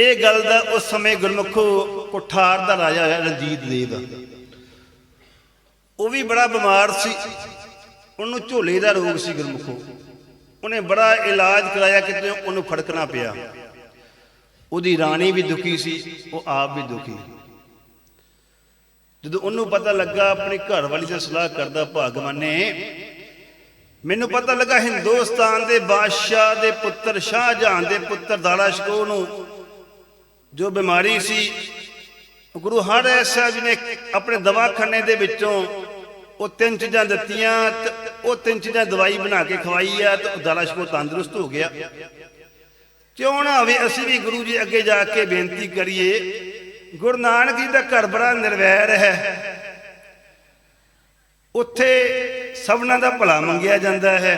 ਇਹ ਗੱਲ ਦਾ ਉਸ ਸਮੇਂ ਗੁਰਮੁਖੋ ਕੁਠਾਰ ਦਾ ਰਾਜਾ ਹੋਇਆ ਰਣਜੀਤ ਦੇਵ ਉਹ ਵੀ ਬੜਾ ਬਿਮਾਰ ਸੀ। ਉਹਨੂੰ ਝੋਲੇ ਦਾ ਰੋਗ ਸੀ ਗੁਰਮੁਖੋ। ਉਹਨੇ ਬੜਾ ਇਲਾਜ ਕਰਾਇਆ ਕਿਤੇ ਉਹਨੂੰ ਫੜਕਣਾ ਪਿਆ। ਉਹਦੀ ਰਾਣੀ ਵੀ ਦੁਖੀ ਸੀ, ਉਹ ਆਪ ਵੀ ਦੁਖੀ। ਜਦੋਂ ਉਹਨੂੰ ਪਤਾ ਲੱਗਾ, ਆਪਣੀ ਘਰ ਵਾਲੀ ਨਾਲ ਸਲਾਹ ਕਰਦਾ, ਭਗਵਾਨ ਨੇ ਮੈਨੂੰ ਪਤਾ ਲੱਗਾ, ਹਿੰਦੁਸਤਾਨ ਦੇ ਬਾਦਸ਼ਾਹ ਦੇ ਪੁੱਤਰ ਸ਼ਾਹਜਹਾਨ ਦੇ ਪੁੱਤਰ ਦਾਰਾ ਸ਼ਕੋ ਨੂੰ ਜੋ ਬਿਮਾਰੀ ਸੀ, ਗੁਰੂ ਹਰਿ ਸਾਹਿਬ ਜੀ ਨੇ ਆਪਣੇ ਦਵਾਖਾਨੇ ਦੇ ਵਿੱਚੋਂ ਉਹ ਤਿੰਨ ਚੀਜ਼ਾਂ ਦਿੱਤੀਆਂ ਤੇ ਉਹ ਤਿੰਨ ਚੀਜ਼ਾਂ ਦਵਾਈ ਬਣਾ ਕੇ ਖਵਾਈ ਆ ਤੇ ਦਾਰਾ ਸ਼ਕੋ ਤੰਦਰੁਸਤ ਹੋ ਗਿਆ। ਕਿਉਂ ਨਾ ਹੋਵੇ ਅਸੀਂ ਵੀ ਗੁਰੂ ਜੀ ਅੱਗੇ ਜਾ ਕੇ ਬੇਨਤੀ ਕਰੀਏ, ਗੁਰੂ ਨਾਨਕ ਜੀ ਦਾ ਘਰ ਬੜਾ ਨਿਰਵੈਰ ਹੈ। ਉੱਥੇ ਸਭਨਾਂ ਦਾ ਭਲਾ ਮੰਗਿਆ ਜਾਂਦਾ ਹੈ।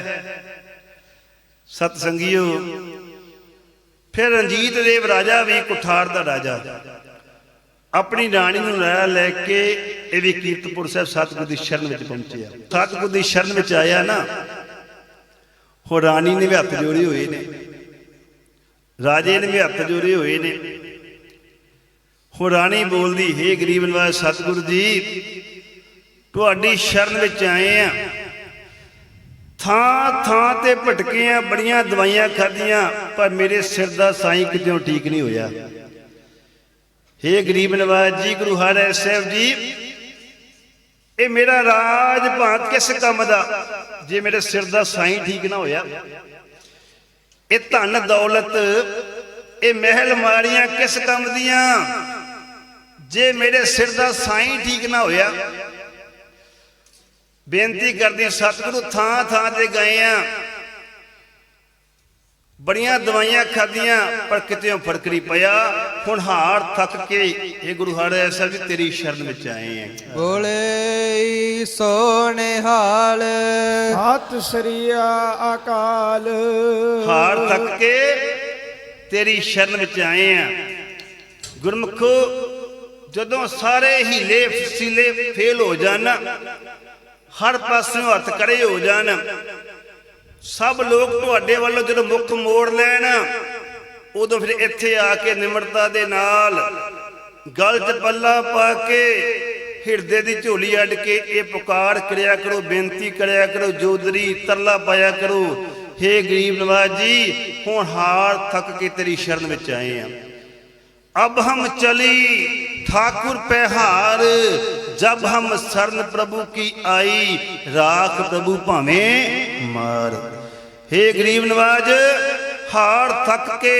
ਸਤ ਸੰਗੀਓ ਫਿਰ ਰਣਜੀਤ ਦੇਵ ਰਾਜਾ ਵੀ ਕੁਠਾਰ ਦਾ ਰਾਜਾ। ਆਪਣੀ ਰਾਣੀ ਨੂੰ ਲੈ ਲੈ ਕੇ ਇਹ ਵੀ ਕੀਰਤਪੁਰ ਸਾਹਿਬ ਸਤਿਗੁਰ ਦੀ ਸ਼ਰਨ ਵਿੱਚ ਪਹੁੰਚਿਆ। ਸਤਿਗੁਰ ਦੀ ਸ਼ਰਨ ਵਿੱਚ ਆਇਆ ਨਾ ਹੋ ਰਾਣੀ ਨੇ ਵੀ ਹੱਥ ਜੋੜੇ ਹੋਏ ਨੇ। ਰਾਜੇ ਨੇ ਵੀ ਹੱਥ ਜੋੜੇ ਹੋਏ ਨੇ। ਹੋ ਰਾਣੀ ਬੋਲਦੀ, ਹੇ ਗਰੀਬ ਨਿਵਾਜ ਸਤਿਗੁਰ ਜੀ, ਤੁਹਾਡੀ ਸ਼ਰਨ ਵਿੱਚ ਆਏ ਆ। ਥਾਂ ਥਾਂ ਤੇ ਭਟਕੇ ਆ ਬੜੀਆਂ ਦਵਾਈਆਂ ਖਾਧੀਆਂ, ਪਰ ਮੇਰੇ ਸਿਰ ਦਾ ਸਾਈਂ ਕਿਤੇ ਠੀਕ ਨਹੀਂ ਹੋਇਆ। ਹੇ ਗਰੀਬ ਨਵਾਜ ਜੀ, ਗੁਰੂ ਹਰਿ ਸਾਹਿਬ ਜੀ, ਇਹ ਮੇਰਾ ਰਾਜ ਭਾਂਤ ਕਿਸ ਕੰਮ ਦਾ? ਜੇ ਮੇਰੇ ਸਿਰ ਦਾ ਸਾਈਂ ਠੀਕ ਨਾ ਹੋਇਆ, ਇਹ ਧਨ ਦੌਲਤ, ਇਹ ਮਹਿਲ ਮਾਰੀਆਂ ਕਿਸ ਕੰਮ ਦੀਆਂ? ਜੇ ਮੇਰੇ ਸਿਰ ਦਾ ਸਾਈਂ ਠੀਕ ਨਾ ਹੋਇਆ ਬੇਨਤੀ ਕਰਦੀ ਸਤਿਗੁਰੂ ਥਾਂ ਥਾਂ ਤੇ ਗਏ ਆ। ਬੜੀਆਂ ਦਵਾਈਆਂ ਖਾਧੀਆਂ ਪਰ ਕਿਤੇ ਫ਼ਰਕ ਨਹੀਂ ਪਿਆ। ਹੁਣ ਹਾਰ ਥੱਕ ਕੇ ਇਹ ਗੁਰੂ ਹਰਿ ਸਾਹਿਬ ਜੀ ਤੇਰੀ ਸ਼ਰਨ ਵਿੱਚ ਆਏ ਆ। ਬੋਲੇ ਸੋਨਿਹਾਲ ਸਤਿ ਸ੍ਰੀ ਅਕਾਲ। ਹਾਰ ਥੱਕ ਕੇ ਤੇਰੀ ਸ਼ਰਨ ਵਿੱਚ ਆਏ ਆ। ਗੁਰਮੁਖੋ ਜਦੋਂ ਸਾਰੇ ਹੀਲੇ ਫਸੀਲੇ ਫੇਲ ਹੋ ਜਾਣ ਹਰ ਪਾਸਿਓਂ ਹੱਥ ਕੜੇ ਹੋ ਜਾਣ। ਸਭ ਲੋਕ ਤੁਹਾਡੇ ਵੱਲੋਂ ਜਦੋਂ ਮੁੱਖ ਮੋੜ ਲੈਣ, ਉਦੋਂ ਫਿਰ ਇੱਥੇ ਆ ਕੇ ਨਿਮਰਤਾ ਦੇ ਨਾਲ ਗਲਤ ਪੱਲਾ ਪਾ ਕੇ ਹਿਰਦੇ ਦੀ ਝੋਲੀ ਅੱਡ ਕੇ ਇਹ ਪੁਕਾਰ ਕਰਿਆ ਕਰੋ, ਬੇਨਤੀ ਕਰਿਆ ਕਰੋ, ਜੋਦਰੀ ਤਰਲਾ ਪਾਇਆ ਕਰੋ। हे ਗਰੀਬ ਨਵਾਜ ਜੀ, ਹੁਣ ਹਾਰ ਥੱਕ ਕੇ ਤੇਰੀ ਸ਼ਰਨ ਵਿੱਚ ਆਏ ਆ। ਅਬ ਹਮ ਚਲੀ ਠਾਕੁਰ ਪਹਿਹਾਰ जब हम शरण प्रभु की आई राख प्रभु भावे मार हे गरीब नवाज ਹਾਰ ਥੱਕ ਕੇ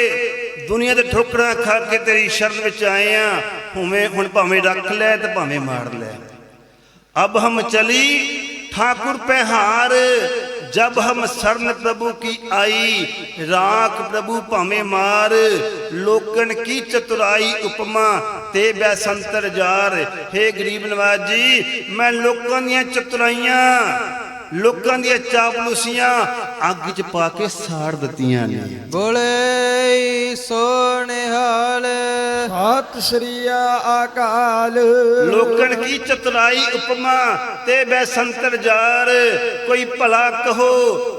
ਦੁਨੀਆ ਦੇ ਠੋਕਰਾਂ ਖਾ ਕੇ ਤੇਰੀ ਸ਼ਰਨ ਵਿੱਚ ਆਏ ਆ ਹੁਵੇਂ ਹੁਣ ਭਾਵੇਂ ਰੱਖ ਲੈ ਤੇ ਭਾਵੇਂ ਮਾਰ ਲੈ अब हम चली ठाकुर पे हार जब हम शरण प्रभु की आई राख प्रभु भावे मार ਲੋਕਣ ਕੀ ਚਤੁਰਾਈ ਉਪਮਾ, ਤੇ ਬੈ ਸੰਤਰ ਜਾਰ। हे ਗਰੀਬ ਨਵਾਜ ਜੀ, ਮੈਂ ਲੋਕਾਂ ਦੀਆਂ ਚਤੁਰਾਈਆਂ। ਲੋਕਾਂ ਦੀਆਂ ਚਾਪਲੂਸੀਆਂ ਅੱਗ 'ਚ ਪਾ ਕੇ ਸਾੜ ਦਿੱਤੀਆਂ ਨੇ। ਬੋਲੇ ਸੋਨਿਹਾਲ ਸਤਿ ਸ੍ਰੀ ਅਕਾਲ। ਲੋਕਣ ਕੀ ਚਤੁਰਾਈ ਉਪਮਾ ਤੇ ਬੈਸੰਤਰ ਜਾਰ। ਕੋਈ ਭਲਾ ਕਹੋ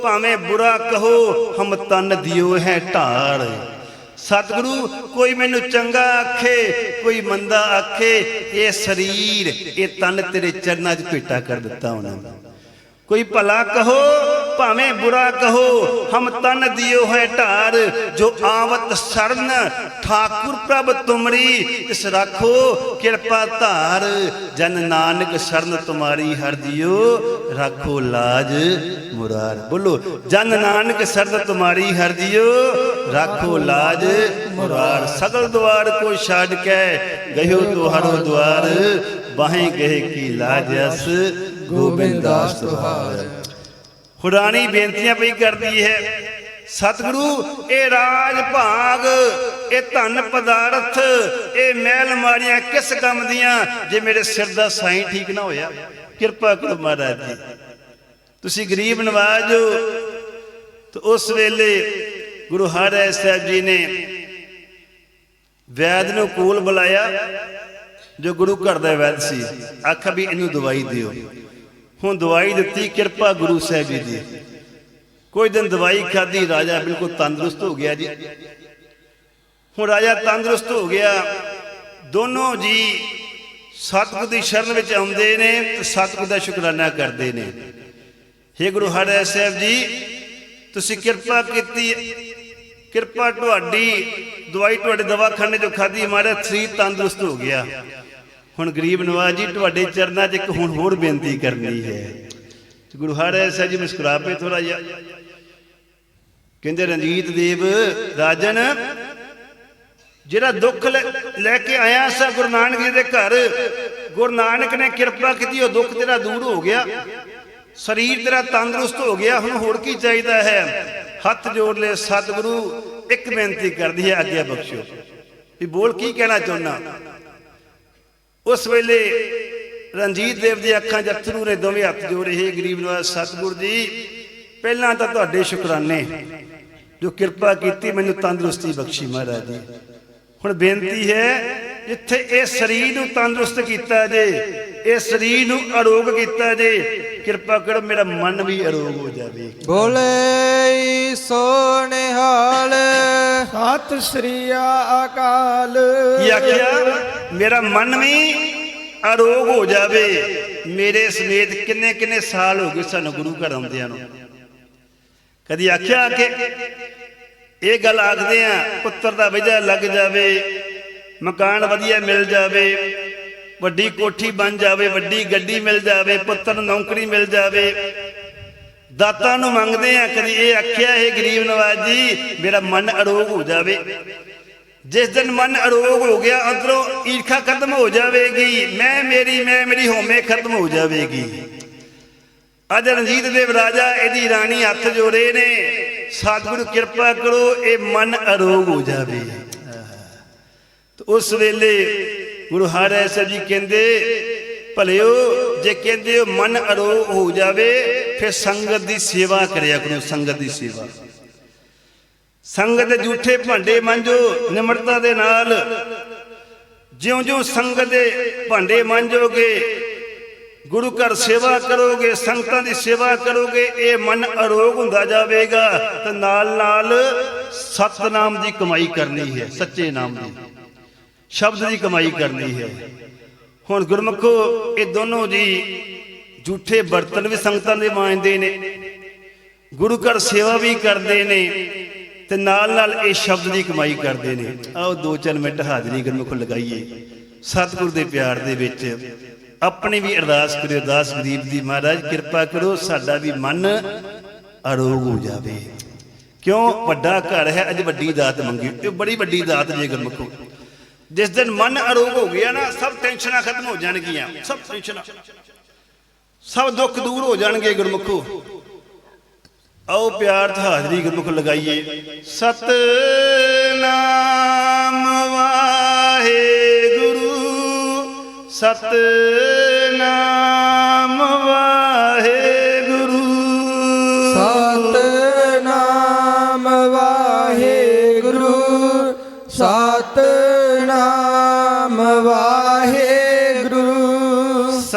ਭਾਵੇਂ ਬੁਰਾ ਕਹੋ ਹਮ ਤਨ ਦਿਓ ਹੈ ਢਾਰ ਸਤਿਗੁਰੂ ਕੋਈ ਮੈਨੂੰ ਚੰਗਾ ਆਖੇ ਕੋਈ ਮੰਦਾ ਆਖੇ ਇਹ ਸਰੀਰ ਇਹ ਤਨ ਤੇਰੇ ਚਰਨਾਂ 'ਚ ਭੇਟਾ ਕਰ ਦਿੱਤਾ ਉਹਨਾਂ ਨੇ। ਕੋਈ ਭਲਾ ਕਹੋ, ਭਾਵੇਂ ਬੁਰਾ ਕਹੋ, ਹਮ ਤਨ ਦਿਓ ਹੈ ਢਾਰ, ਜੋ ਆਵਤ ਸਰਨ, ਠਾਕੁਰ ਪ੍ਰਭ ਤੁਮਰੀ ਇਸ ਰੱਖੋ ਕਿਰਪਾ ਧਾਰ, ਜਨ ਨਾਨਕ ਸਰਨ ਤੁਮਾਰੀ ਹਰ ਦਿਓ, ਰੱਖੋ ਲਾਜ ਮੁਰਾਰ। ਬੋਲੋ, ਜਨ ਨਾਨਕ ਸਰਨ ਤੁਮਾਰੀ ਹਰ ਦਿਓ, ਰੱਖੋ ਲਾਜ ਮੁਰਾਰ। ਸਗਲ ਦੁਆਰ ਕੋ ਛੱਡ ਕੇ, ਗਇਓ ਤੁਹਾਰੋ ਦੁਆਰ, ਬਾਹੇ ਗਏ ਕੀ ਲਾਜ ਅਸ ਗੋਬਿੰਦਾਸ ਤੁਹਾਰ। ਖੁਰਾਨੀ ਬੇਨਤੀਆਂ ਪਈ ਕਰਦੀ ਹੈ, ਸਤਿਗੁਰੂ, ਇਹ ਰਾਜ ਭਾਗ, ਇਹ ਧਨ ਪਦਾਰਥ, ਇਹ ਮਹਿਲ ਮਾਰੀਆਂ ਕਿਸ ਕੰਮ ਦੀਆਂ, ਜੇ ਮੇਰੇ ਸਿਰ ਦਾ ਸਾਈਂ ਠੀਕ ਨਾ ਹੋਇਆ, ਕਿਰਪਾ ਕਰੋ ਮਹਾਰਾਜ ਜੀ। ਤੁਸੀਂ ਗਰੀਬ ਨਵਾਜ ਹੋ, ਤੇ ਉਸ ਵੇਲੇ ਗੁਰੂ ਹਰਿ ਸਾਹਿਬ ਜੀ ਨੇ ਵੈਦ ਨੂੰ ਕੋਲ ਬੁਲਾਇਆ, ਜੋ ਗੁਰੂ ਘਰ ਦਾ ਵੈਦ ਸੀ, ਆਖਿਆ ਵੀ ਇਹਨੂੰ ਦਵਾਈ ਦਿਓ। ਹੁਣ ਦਵਾਈ ਦਿੱਤੀ, ਕਿਰਪਾ ਗੁਰੂ ਸਾਹਿਬ ਜੀ ਦੀ। ਕੋਈ ਦਿਨ ਦਵਾਈ ਖਾਧੀ, ਰਾਜਾ ਬਿਲਕੁਲ ਤੰਦਰੁਸਤ ਹੋ ਗਿਆ ਜੀ। ਹੁਣ ਰਾਜਾ ਤੰਦਰੁਸਤ ਹੋ ਗਿਆ। ਦੋਨੋਂ ਜੀ ਸਤਿਗੁਰ ਦੀ ਸ਼ਰਨ ਵਿੱਚ ਆਉਂਦੇ ਨੇ ਤੇ ਸਤਿਗੁਰ ਦਾ ਸ਼ੁਕਰਾਨਾ ਕਰਦੇ ਨੇ। ਹੇ ਗੁਰੂ ਹਰਿ ਸਾਹਿਬ ਜੀ, ਤੁਸੀਂ ਕਿਰਪਾ ਕੀਤੀ। ਕਿਰਪਾ ਤੁਹਾਡੀ, ਦਵਾਈ ਤੁਹਾਡੇ ਦਵਾਖਾਨੇ ਚੋਂ ਖਾਧੀ ਮਾਰਾ ਸਰੀਰ ਤੰਦਰੁਸਤ ਹੋ ਗਿਆ। ਹੁਣ ਗਰੀਬ ਨਵਾਜ ਜੀ, ਤੁਹਾਡੇ ਚਰਨਾਂ 'ਚ ਇੱਕ ਹੁਣ ਹੋਰ ਬੇਨਤੀ ਕਰਨੀ ਹੈ। ਗੁਰੂ ਹਰਿ ਸਾਹਿਬ ਜੀ ਮੁਸਕਰਾ ਪਏ ਥੋੜਾ ਜਿਹਾ। ਕਹਿੰਦੇ ਰਣਜੀਤ ਦੇਵ, ਰਾਜਨ, ਜਿਹੜਾ ਦੁੱਖ ਲੈ ਲੈ ਕੇ ਆਇਆ ਸਾ ਗੁਰੂ ਨਾਨਕ ਜੀ ਦੇ ਘਰ, ਗੁਰੂ ਨਾਨਕ ਨੇ ਕਿਰਪਾ ਕੀਤੀ, ਉਹ ਦੁੱਖ ਤੇਰਾ ਦੂਰ ਹੋ ਗਿਆ। ਸਰੀਰ ਤੇਰਾ ਤੰਦਰੁਸਤ ਹੋ ਗਿਆ, ਹੁਣ ਹੋਰ ਕੀ ਚਾਹੀਦਾ ਹੈ? ਹੱਥ ਜੋੜ ਲੈ ਸਤਿਗੁਰੂ, ਇੱਕ ਬੇਨਤੀ ਕਰਦੀ ਹੈ ਅੱਗੇ ਬਖਸ਼ੋ। ਵੀ ਬੋਲ ਕੀ ਕਹਿਣਾ ਚਾਹੁੰਦਾ? ਉਸ ਵੇਲੇ ਰਣਜੀਤ ਦੇਵ ਦੀ ਅੱਖਾਂ 'ਚ ਅਥਰੂ ਨੇ ਦੋਵੇਂ ਹੱਥ ਜੋੜੇ ਹੇ ਗਰੀਬ ਨਵਾਜ਼ ਸਤਿਗੁਰ ਜੀ, ਪਹਿਲਾਂ ਤਾਂ ਤੁਹਾਡੇ ਸ਼ੁਕਰਾਨੇ, ਜੋ ਕਿਰਪਾ ਕੀਤੀ ਮੈਨੂੰ ਤੰਦਰੁਸਤੀ ਬਖਸ਼ੀ ਮਹਾਰਾਜ ਜੀ। ਹੁਣ ਬੇਨਤੀ ਹੈ, ਜਿੱਥੇ ਇਹ ਸਰੀਰ ਨੂੰ ਤੰਦਰੁਸਤ ਕੀਤਾ ਜੇ, ਇਹ ਸਰੀਰ ਨੂੰ ਅਰੋਗ ਕੀਤਾ ਜੇ ਕਿਰਪਾ ਕਰੋ ਮੇਰਾ ਮਨ ਵੀ ਅਰੋਗ ਹੋ ਜਾਵੇ। ਬੋਲੇ ਸੋ ਨਿਹਾਲ ਸਤਿ ਸ੍ਰੀ ਅਕਾਲ। ਕੀ ਆਖਿਆ? ਮੇਰਾ ਮਨ ਵੀ ਅਰੋਗ ਹੋ ਜਾਵੇ। ਮੇਰੇ ਸਮੇਤ ਕਿੰਨੇ ਕਿੰਨੇ ਸਾਲ ਹੋ ਗਏ ਸਾਨੂੰ ਗੁਰੂ ਘਰ ਆਉਂਦਿਆਂ ਨੂੰ। ਕਦੀ ਆਖਿਆ ਕਿ ਇਹ ਗੱਲ ਆਖਦੇ ਆ ਪੁੱਤਰ ਦਾ ਵਜਾ ਲੱਗ ਜਾਵੇ ਮਕਾਨ ਵਧੀਆ ਮਿਲ ਜਾਵੇ ਵੱਡੀ ਕੋਠੀ ਬਣ ਜਾਵੇ ਵੱਡੀ ਗੱਡੀ ਮਿਲ ਜਾਵੇ ਪੁੱਤਰ ਨੌਕਰੀ ਮਿਲ ਜਾਵੇ। ਦਾਤਾਂ ਨੂੰ ਮੰਗਦੇ ਆ ਕਦੀ ਇਹ ਆਖਿਆ ਇਹ ਗਰੀਬ ਨਵਾਜ ਜੀ ਮੇਰਾ ਮਨ ਅਰੋਗ ਹੋ ਜਾਵੇ। ਜਿਸ ਦਿਨ ਮਨ ਅਰੋਗ ਹੋ ਗਿਆ ਅੰਦਰੋਂ ਈਰਖਾ ਖਤਮ ਹੋ ਜਾਵੇਗੀ। ਮੈਂ ਮੇਰੀ ਮੈਂ ਮੇਰੀ ਹੋਮੇ ਖਤਮ ਹੋ ਜਾਵੇਗੀ। ਅੱਜ ਰਣਜੀਤ ਦੇਵ ਰਾਜਾ ਇਹਦੀ ਰਾਣੀ ਹੱਥ ਜੋੜੇ ਨੇ। ਸਤਿਗੁਰੂ ਕਿਰਪਾ ਕਰੋ ਇਹ ਮਨ ਅਰੋਗ ਹੋ ਜਾਵੇ। ਤੇ ਉਸ ਵੇਲੇ ਗੁਰੂ ਹਰਿ ਸਾਹਿਬ ਜੀ ਕਹਿੰਦੇ, ਭਲਿਓ, ਜੇ ਕਹਿੰਦੇ ਹੋ ਮਨ ਅਰੋਗ ਹੋ ਜਾਵੇ, ਫਿਰ ਸੰਗਤ ਦੀ ਸੇਵਾ ਕਰਿਆ ਕਰੋ, ਸੰਗਤ ਦੀ ਸੇਵਾ। ਸੰਗਤ ਦੇ ਝੂਠੇ ਭਾਂਡੇ ਮਾਂਜੋ, ਨਿਮਰਤਾ ਦੇ ਨਾਲ। ਜਿਉਂ-ਜਿਉਂ ਸੰਗਤ ਦੇ ਭਾਂਡੇ ਮਾਂਜੋਗੇ, ਗੁਰੂ ਘਰ ਸੇਵਾ ਕਰੋਗੇ, ਸੰਗਤਾਂ ਦੀ ਸੇਵਾ ਕਰੋਗੇ, ਇਹ ਮਨ ਅਰੋਗ ਹੁੰਦਾ ਜਾਵੇਗਾ, ਤੇ ਨਾਲ ਨਾਲ ਸਤਨਾਮ ਦੀ ਕਮਾਈ ਕਰਨੀ ਹੈ, ਸੱਚੇ ਨਾਮ ਦੀ। ਸ਼ਬਦ ਦੀ ਕਮਾਈ ਕਰਨੀ ਹੈ। ਹੁਣ ਗੁਰਮਖੋ, ਇਹ ਦੋਨੋਂ ਜੀ ਝੂਠੇ ਬਰਤਨ ਵੀ ਸੰਗਤਾਂ ਦੇ ਮਾਂਜਦੇ ਨੇ, ਗੁਰੂ ਘਰ ਸੇਵਾ ਵੀ ਕਰਦੇ ਨੇ ਤੇ ਨਾਲ ਨਾਲ ਇਹ ਸ਼ਬਦ ਦੀ ਕਮਾਈ ਕਰਦੇ ਨੇ। ਆਓ ਦੋ ਚਾਰ ਮਿੰਟ ਹਾਜ਼ਰੀ ਗੁਰਮੁਖ ਲਗਾਈਏ। ਸਤਿਗੁਰ ਦੇ ਪਿਆਰ ਦੇ ਵਿੱਚ ਆਪਣੀ ਵੀ ਅਰਦਾਸ ਕਰਿਓ, ਅਰਦਾਸ ਗਰੀਬ ਦੀ, ਮਹਾਰਾਜ ਕਿਰਪਾ ਕਰੋ, ਸਾਡਾ ਵੀ ਮਨ ਅਰੋਗ ਹੋ ਜਾਵੇ। ਕਿਉਂ? ਵੱਡਾ ਘਰ ਹੈ, ਅੱਜ ਵੱਡੀ ਦਾਤ ਮੰਗੀ। ਇਹ ਬੜੀ ਵੱਡੀ ਦਾਤ ਜੇ ਗੁਰਮੁਖੋ। ਜਿਸ ਦਿਨ ਮਨ ਅਰੋਗ ਹੋ ਗਿਆ ਨਾ, ਸਭ ਟੈਨਸ਼ਨਾਂ ਖਤਮ ਹੋ ਜਾਣਗੀਆਂ। ਸਭ ਟੈਨਸ਼ਨਾਂ। ਸਭ ਦੁੱਖ ਦੂਰ ਹੋ ਜਾਣਗੇ ਗੁਰਮੁਖੋ। ਆਓ ਪਿਆਰ ਤੇ ਹਾਜ਼ਰੀ ਗੁਰਮੁਖ ਲਗਾਈਏ। ਸਤ ਨਾਮ ਵਾਹਿਗੁਰੂ। ਸਤ ਨਾਮ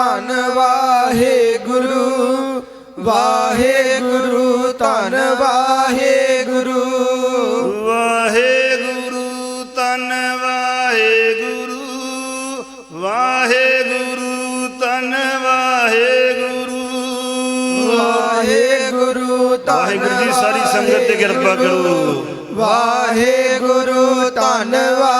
ਧੰਨ ਵਾਹਿਗੁਰੂ ਵਾਹਿਗੁਰੂ ਧੰਨ ਵਾਹਿਗੁਰੂ। ਵਾਹਿਗੁਰੂ ਤਨ ਵਾਹਿਗੁਰੂ ਵਾਹਿਗੁਰੂ ਤਨ ਵਾਹਿਗੁਰੂ। ਵਾਹਿਗੁਰੂ ਧੰਨ ਵਾਹਿਗੁਰੂ ਜੀ ਸਾਰੀ ਸੰਗਤ ਤੇ ਕਿਰਪਾ ਕਰੋ। ਵਾਹਿਗੁਰੂ ਧੰਨ ਵਾਹਿਗੁਰੂ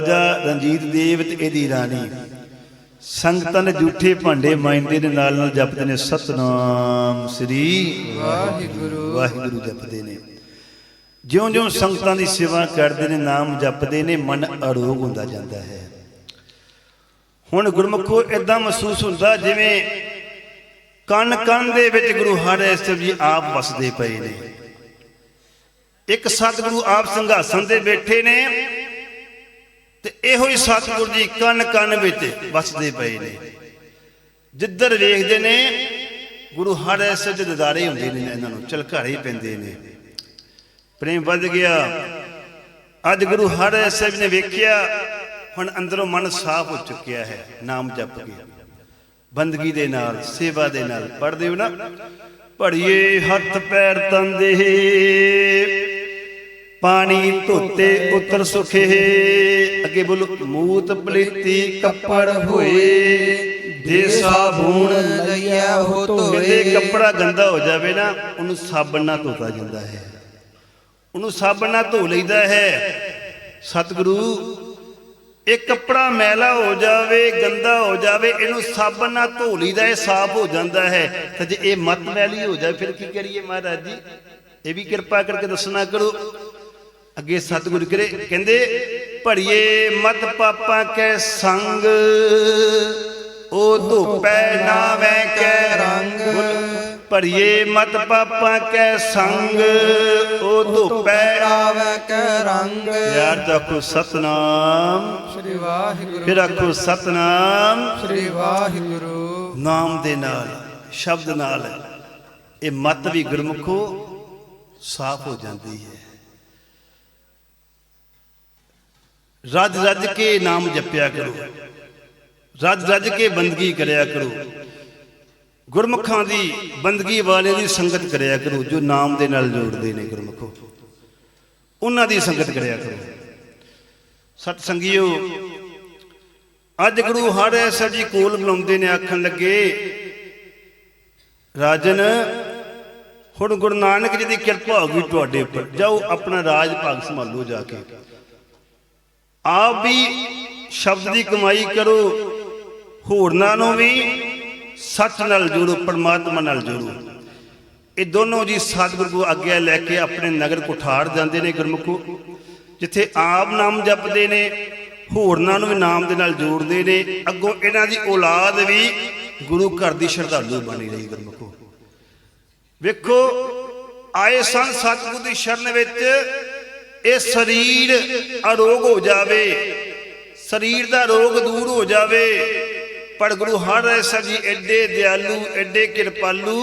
ਰਾਜਾ ਰਣਜੀਤ ਦੇਵ ਤੇ ਇਹਦੀ ਰਾਣੀ। ਸੰਗਤਾਂ ਦੇ ਝੂਠੇ ਭਾਂਡੇ ਮਾਇੰਦੇ ਦੇ ਨਾਲ ਨਾਲ ਜਪਦੇ ਨੇ, ਸਤਨਾਮ ਸ੍ਰੀ ਵਾਹਿਗੁਰੂ। ਵਾਹਿਗੁਰੂ ਜਪਦੇ ਨੇ। ਜਿਉਂ-ਜਿਉਂ ਸੰਗਤਾਂ ਦੀ ਸੇਵਾ ਕਰਦੇ ਨੇ, ਨਾਮ ਜਪਦੇ ਨੇ, ਮਨ ਅਰੋਗ ਹੁੰਦਾ ਜਾਂਦਾ ਹੈ। ਹੁਣ ਗੁਰਮੁਖੋ ਇਦਾਂ ਮਹਿਸੂਸ ਹੁੰਦਾ ਜਿਵੇਂ ਕੰਨ ਕੰਨ ਦੇ ਵਿੱਚ ਗੁਰੂ ਹਰਿ ਜੀ ਆਪ ਵਸਦੇ ਪਏ ਨੇ। ਇੱਕ ਸਤਿਗੁਰੂ ਆਪ ਸੰਘਾਸਨ ਤੇ ਬੈਠੇ ਨੇ। ਤੇ ਇਹੋ ਹੀ ਸਤਿਗੁਰ ਜੀ ਕੰਨ ਕਣ ਵਿੱਚ ਵਸਦੇ ਪਏ ਨੇ। ਜਿੱਧਰ ਵੇਖਦੇ ਨੇ, ਗੁਰੂ ਹਰਿ ਦੇ ਦਿਦਾਰੇ ਹੁੰਦੇ ਨੇ ਇਹਨਾਂ ਨੂੰ ਚਲਕਾਰੇ ਪੈਂਦੇ ਨੇ। ਪ੍ਰੇਮ ਵੱਧ ਗਿਆ। ਅੱਜ ਗੁਰੂ ਹਰਿ ਸਾਹਿਬ ਨੇ ਵੇਖਿਆ, ਹੁਣ ਅੰਦਰੋਂ ਮਨ ਸਾਫ਼ ਹੋ ਚੁੱਕਿਆ ਹੈ, ਨਾਮ ਜਪ ਕੇ। ਬੰਦਗੀ ਦੇ ਨਾਲ, ਸੇਵਾ ਦੇ ਨਾਲ ਪੜਦੇ ਹੋ ਨਾ? ਭੜੀਏ ਹੱਥ ਪੈਰ ਤੰਦੇ ਪਾਣੀ ਧੋਤੇ ਉਤਰ ਸੁਖੇ, ਅੱਗੇ ਬੋਲੋ, ਮੂਤ ਪਲੀਤੀ ਕੱਪੜ ਹੋਏ ਦੇ ਸਾਬੂਣ ਲਈਆ ਹੋ ਕਿਤੇ ਕੱਪੜਾ ਗੰਦਾ ਹੋ ਜਾਵੇ ਨਾ, ਉਹਨੂੰ ਸਾਬਣ ਨਾਲ ਧੋਤਾ ਜਾਂਦਾ ਹੈ। ਉਹਨੂੰ ਸਾਬਣ ਨਾਲ ਧੋ ਲਈਦਾ ਹੈ। ਸਤਿਗੁਰੂ, ਇਹ ਕੱਪੜਾ ਮੈਲਾ ਹੋ ਜਾਵੇ, ਗੰਦਾ ਹੋ ਜਾਵੇ, ਇਹਨੂੰ ਸਾਬਣ ਨਾਲ ਧੋ ਲਈਦਾ ਇਹ ਸਾਫ਼ ਹੋ ਜਾਂਦਾ ਹੈ। ਤੇ ਜੇ ਇਹ ਮਤ ਮੈਲੀ ਹੋ ਜਾਵੇ, ਫਿਰ ਕੀ ਕਰੀਏ ਮਹਾਰਾਜ ਜੀ? ਇਹ ਵੀ ਕਿਰਪਾ ਕਰਕੇ ਦੱਸਣਾ ਕਰੋ ਅੱਗੇ ਸਤਿਗੁਰੂ ਕਰੇ ਕਹਿੰਦੇ ਭੜੀਏ ਮਤ ਪਾਪਾਂ ਕੈ ਸੰਗ ਉਹ ਧੁੱਪੈ ਨਾਵੇਂ ਕੈ ਰੰਗ ਭੜੀਏ ਮਤ ਪਾਪਾਂ ਕੈ ਸੰਗ ਉਹ ਧੁੱਪੈ ਆਵੇ ਕੈ ਰੰਗ। ਯਾਰ ਤੱਕ ਸਤਨਾਮ। ਸ੍ਰੀ ਵਾਹਿਗੁਰੂ ਫਿਰ ਆਖੋ ਸਤਨਾਮ। ਸ੍ਰੀ ਵਾਹਿਗੁਰੂ। ਨਾਮ ਦੇ ਨਾਲ ਸ਼ਬਦ ਨਾਲ ਇਹ ਮਤ ਵੀ ਗੁਰਮੁਖੋ ਸਾਫ਼ ਹੋ ਜਾਂਦੀ ਹੈ। ਰੱਜ ਰੱਜ ਕੇ ਨਾਮ ਜਪਿਆ ਕਰੋ। ਰੱਜ ਰੱਜ ਕੇ ਬੰਦਗੀ ਕਰਿਆ ਕਰੋ। ਗੁਰਮੁਖਾਂ ਦੀ ਬੰਦਗੀ ਵਾਲੇ ਦੀ ਸੰਗਤ ਕਰਿਆ ਕਰੋ, ਜੋ ਨਾਮ ਦੇ ਨਾਲ ਜੋੜਦੇ ਨੇ ਗੁਰਮੁਖੋ। ਉਹਨਾਂ ਦੀ ਸੰਗਤ ਕਰਿਆ ਕਰੋ। ਸਤ ਸੰਗਿਓ ਅੱਜ ਗੁਰੂ ਹਰਿ ਸਾਹਿਬ ਜੀ ਕੋਲ ਬੁਲਾਉਂਦੇ ਨੇ, ਆਖਣ ਲੱਗੇ, ਰਾਜਨ, ਹੁਣ ਗੁਰੂ ਨਾਨਕ ਜੀ ਦੀ ਕਿਰਪਾ ਹੋ ਗਈ ਤੁਹਾਡੇ ਉੱਪਰ। ਜਾਓ, ਆਪਣਾ ਰਾਜ ਭਾਗ ਸੰਭਾਲੋ ਜਾ ਕੇ। ਆਪ ਵੀ ਸ਼ਬਦ ਦੀ ਕਮਾਈ ਕਰੋ, ਹੋਰਨਾਂ ਨੂੰ ਵੀ ਸੱਚ ਨਾਲ ਜੋੜੋ, ਪਰਮਾਤਮਾ ਨਾਲ ਜੋੜੋ। ਇਹ ਦੋਨੋਂ ਜੀ ਸਤਿਗੁਰੂ ਕੋ ਆਗਿਆ ਲੈ ਕੇ ਆਪਣੇ ਨਗਰ ਕੋਠਾਰ ਜਾਂਦੇ ਨੇ ਗੁਰਮੁਖੋ, ਜਿੱਥੇ ਆਪ ਨਾਮ ਜਪਦੇ ਨੇ, ਹੋਰਨਾਂ ਨੂੰ ਵੀ ਨਾਮ ਦੇ ਨਾਲ ਜੋੜਦੇ ਨੇ। ਅੱਗੋਂ ਇਹਨਾਂ ਦੀ ਔਲਾਦ ਵੀ ਗੁਰੂ ਘਰ ਦੀ ਸ਼ਰਧਾਲੂ ਬਣੀ ਰਹੀ ਗੁਰਮੁਖੋ। ਵੇਖੋ, ਆਏ ਸਨ ਸਤਿਗੁਰੂ ਦੀ ਸ਼ਰਨ ਵਿੱਚ ਇਹ ਸਰੀਰ ਅਰੋਗ ਹੋ ਜਾਵੇ, ਸਰੀਰ ਦਾ ਰੋਗ ਦੂਰ ਹੋ ਜਾਵੇ। ਪਰ ਗੁਰੂ ਹਰਿ ਸਾਹਿਬ ਜੀ ਐਡੇ ਦਿਆਲੂ, ਐਡੇ ਕਿਰਪਾਲੂ,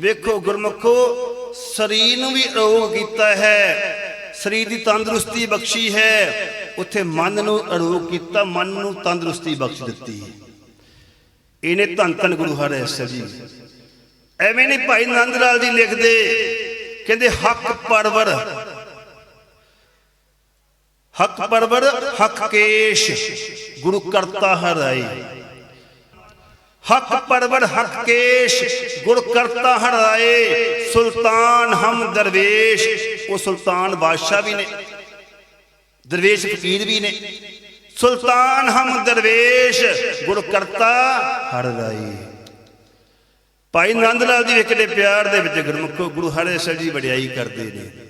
ਵੇਖੋ ਗੁਰਮੁਖੋ, ਸਰੀਰ ਨੂੰ ਵੀ ਅਰੋਗ ਕੀਤਾ ਹੈ, ਸਰੀਰ ਦੀ ਤੰਦਰੁਸਤੀ ਬਖਸ਼ੀ ਹੈ, ਉੱਥੇ ਮਨ ਨੂੰ ਅਰੋਗ ਕੀਤਾ, ਮਨ ਨੂੰ ਤੰਦਰੁਸਤੀ ਬਖਸ਼ ਦਿੱਤੀ ਇਹਨੇ ਧੰਨ ਧੰਨ ਗੁਰੂ ਹਰਿ ਸਾਹਿਬ ਜੀ। ਐਵੇਂ ਨਹੀਂ ਭਾਈ ਨੰਦ ਲਾਲ ਜੀ ਲਿਖਦੇ, ਕਹਿੰਦੇ ਹੱਕ ਪਰਵਰ ਹੱਕ ਪਰਵਰ, ਹੱਕ ਕੇਸ਼, ਗੁਰੂ ਕਰਤਾ ਹਰ ਹਰਾਈ ਹੱਕ ਪਰਵਰ, ਹੱਕ ਕੇਸ਼, ਗੁਰ ਕਰਤਾ ਹਰਾਏ ਸੁਲਤਾਨ ਹਮ ਦਰਵੇਸ਼, ਉਹ ਸੁਲਤਾਨ ਬਾਦਸ਼ਾਹ ਵੀ ਨੇ, ਦਰਵੇਸ਼ ਫਕੀਰ ਵੀ ਨੇ। ਸੁਲਤਾਨ ਹਮ ਦਰਵੇਸ਼, ਗੁਰ ਕਰਤਾ ਹਰ ਹਰਾਈ ਭਾਈ ਨੰਦ ਲਾਲ ਜੀ ਵੇਖਦੇ ਪਿਆਰ ਦੇ ਵਿੱਚ ਗੁਰਮੁਖੋ ਗੁਰੂ ਹਰੇ ਸਾਹਿਬ ਜੀ ਵਡਿਆਈ ਕਰਦੇ ਨੇ।